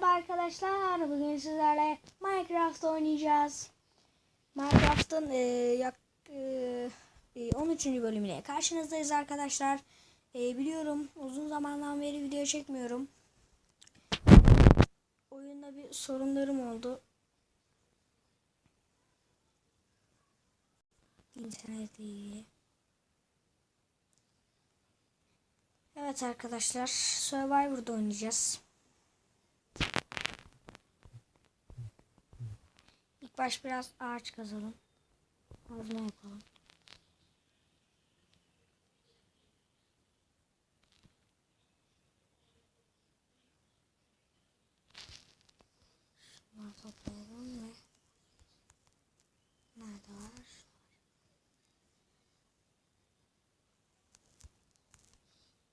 Merhaba arkadaşlar. Bugün sizlerle Minecraft oynayacağız. Minecraft'ın e, yak, e, e, 13. bölümüne karşınızdayız arkadaşlar. E, biliyorum uzun zamandan beri video çekmiyorum. Oyunda bir sorunlarım oldu. İnternetle ilgili. Evet arkadaşlar Survivor'da oynayacağız. Baş biraz ağaç kazalım. Kazma yapalım. Şunları toplayalım ve nerede var?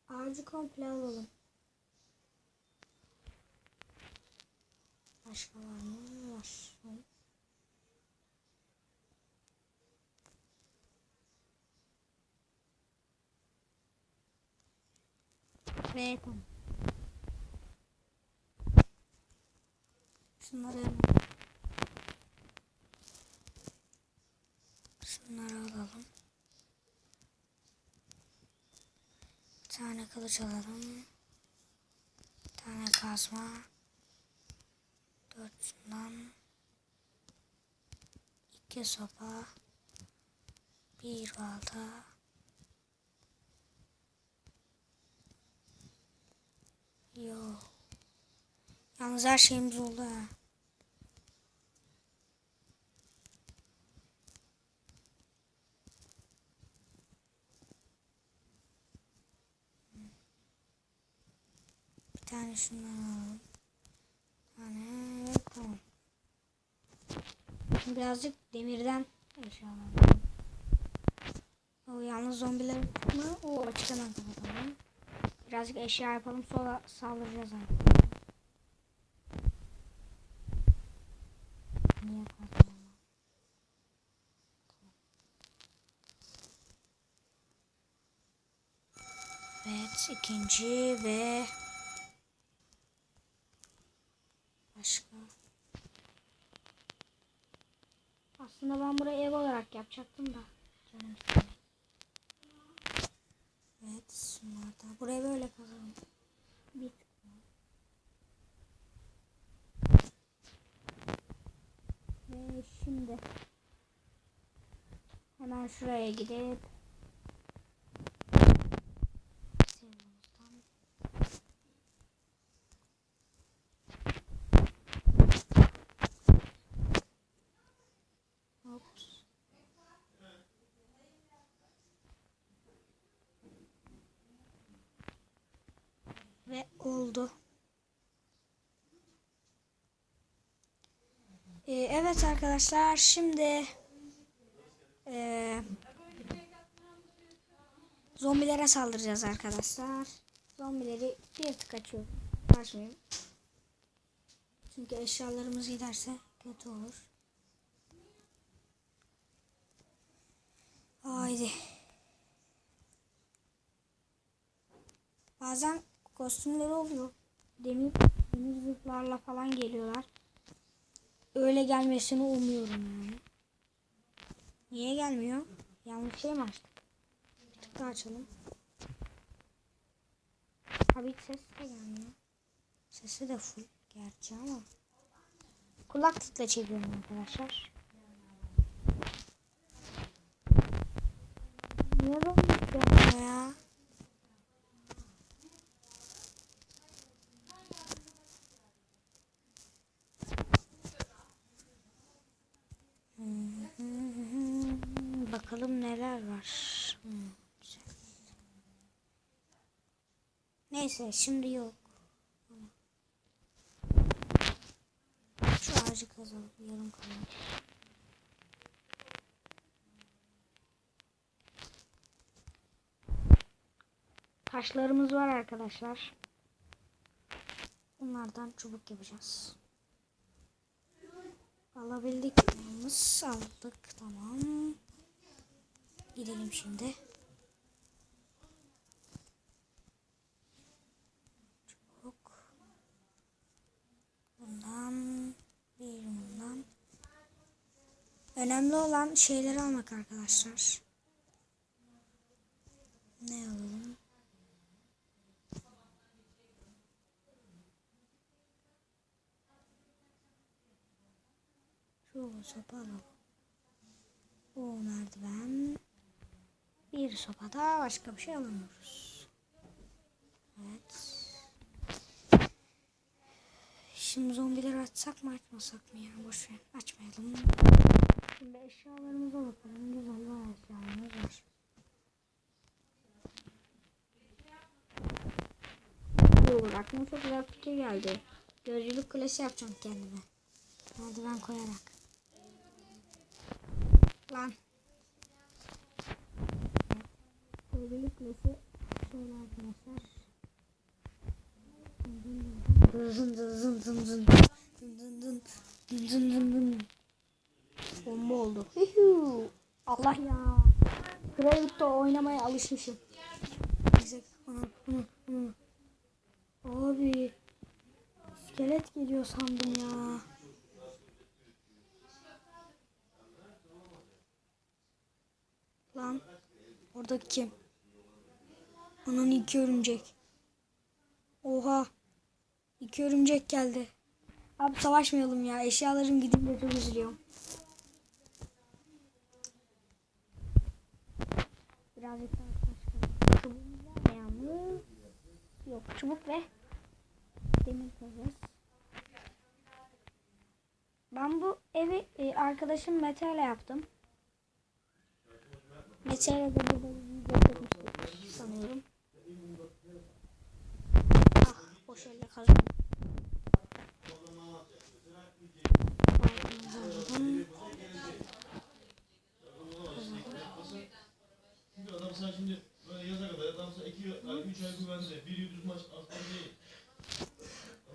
Ağacı komple alalım. Başka var mı? Var. Yapalım. Şunları Şunları alalım. Bir tane kılıç alalım. Bir tane kazma. Dört şundan. İki sopa. Bir balta. Yo. Yalnız her şeyimiz oldu ha. Bir tane şundan alalım. Tane tamam. Birazcık demirden alalım. O yalnız zombiler mı? O açık hemen kapatalım. Birazcık eşya yapalım sonra saldıracağız artık. Niye kazanamam? Evet ikinci ve başka. Aslında ben burayı ev olarak yapacaktım da. Canım Evet şunlardan. Buraya böyle kazalım. Bir. Ve şimdi hemen şuraya gidip oldu. Ee, evet arkadaşlar şimdi ee, zombilere saldıracağız arkadaşlar. Zombileri bir tık açıyorum. Açmayayım. Çünkü eşyalarımız giderse kötü olur. Haydi. Bazen kostümleri oluyor. Demir, demir zırhlarla falan geliyorlar. Öyle gelmesini umuyorum yani. Niye gelmiyor? Yanlış şey mi açtık? Bir tık daha açalım. Tabii ses de gelmiyor. Sesi de full gerçi ama. Kulaklıkla çekiyorum arkadaşlar. Niye böyle ya? Bakalım neler var. Hmm, güzel. Neyse şimdi yok. Şu ağacı kazalım. Yarım kalmış. Taşlarımız var arkadaşlar. Bunlardan çubuk yapacağız. Alabildik aldık tamam. Gidelim şimdi. Çubuk. Bundan. Bir bundan. Önemli olan şeyleri almak arkadaşlar. Ne alalım? Şu sopa alalım. O merdiven. Bir sopada başka bir şey alamıyoruz. Evet. Şimdi zombileri açsak mı açmasak mı ya? Boş ver. Açmayalım. Şimdi eşyalarımıza bakalım. Güzel var eşyalarımız var. Olur aklıma çok güzel fikir geldi. Gözcülük kulesi yapacağım kendime. Merdiven koyarak. Lan. Gözcülük kulesi şöyle arkadaşlar. Dın dın dın dın. Dın dın dın. Dın dın dın dın. Bomba oldu. Allah ya. Gravit'te oynamaya alışmışım. Ana. Abi. İskelet geliyor sandım ya. Lan. Oradaki kim? Onun iki örümcek. Oha. İki örümcek geldi. Abi savaşmayalım ya. Eşyalarım gidince çok üzülüyorum. Birazcık daha çıkalım. Çubuğumuz var mı? Yok çubuk ve demir koyacağız. Ben bu evi e, arkadaşım Mete'yle yaptım. Mete'yle de burada sanıyorum. Kazandım. Şimdi adam sana şimdi böyle yaza kadar adam sana iki ay, üç ay güvende. Bir yıldız maç aslan değil.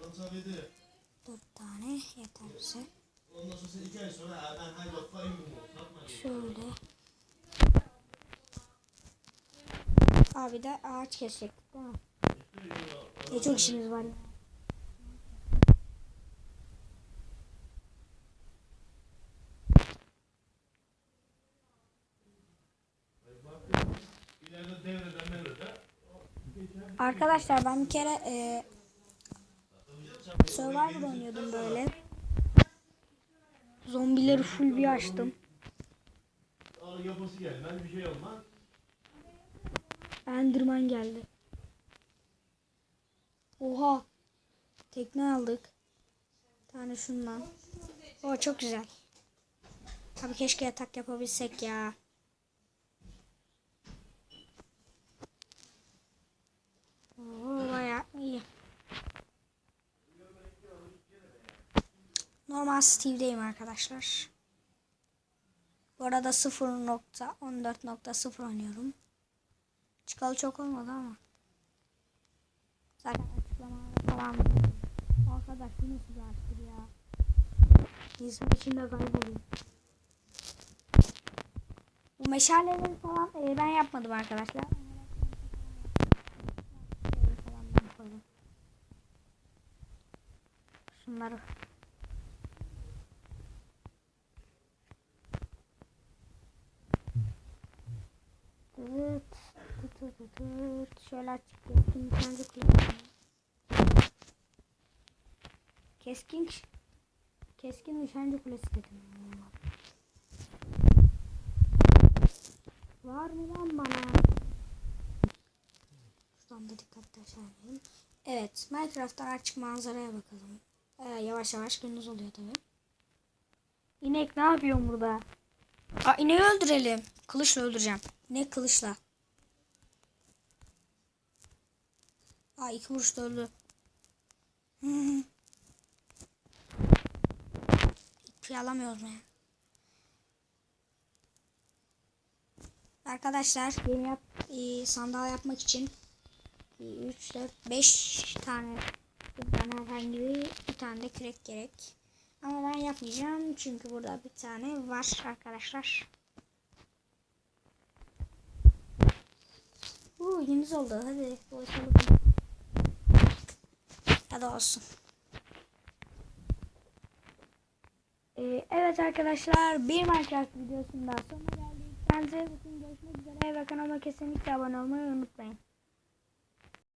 Adam sana dedi. Dört tane yeter bize. Ondan sonra sen iki ay sonra "Ha, ben hay bakayım bu. Satma diye. Şöyle. Abi de ağaç kesecektik değil? Ne çok işimiz var ya. Arkadaşlar ben bir kere e, Survivor oynuyordum böyle. Zombileri full bir açtım. Yapası gelmez bir şey olmaz. Enderman geldi. Oha. Tekne aldık. Bir tane şundan. O çok güzel. Abi keşke yatak yapabilsek ya. Oo bayağı iyi. Normal Steve'deyim arkadaşlar. Bu arada 0.14.0 oynuyorum. Çıkalı çok olmadı ama. Zaten falan. Arkadaş bu nasıl bir açtır ya. İnsan içinde kaybolayım. Bu meşaleleri falan e, ben yapmadım arkadaşlar. Şunları. Tıt, tıt, tıt, tıt. Şöyle açık keskin nişancı kullanıyorum. Keskin keskin nişancı kulesi dedim. Var mı lan bana? Şuradan da dikkatli aşağı inelim. Evet Minecraft'ta açık manzaraya bakalım. Ee, yavaş yavaş gündüz oluyor tabi. İnek ne yapıyor burada? Aa, ineği öldürelim. Kılıçla öldüreceğim. Ne kılıçla? Aa iki vuruşta öldü. Hiçbir alamıyoruz mu ya? Arkadaşlar yeni yap, e, sandal yapmak için 3, 4, 5 tane buradan herhangi bir, bir tane de kürek gerek. Ama ben yapmayacağım çünkü burada bir tane var arkadaşlar. Uuu gündüz oldu hadi boşalım. Hadi olsun. Ee, evet arkadaşlar bir Minecraft videosundan sonra geldik. Kendinize bakın. Görüşmek üzere ve kanalıma kesinlikle abone olmayı unutmayın.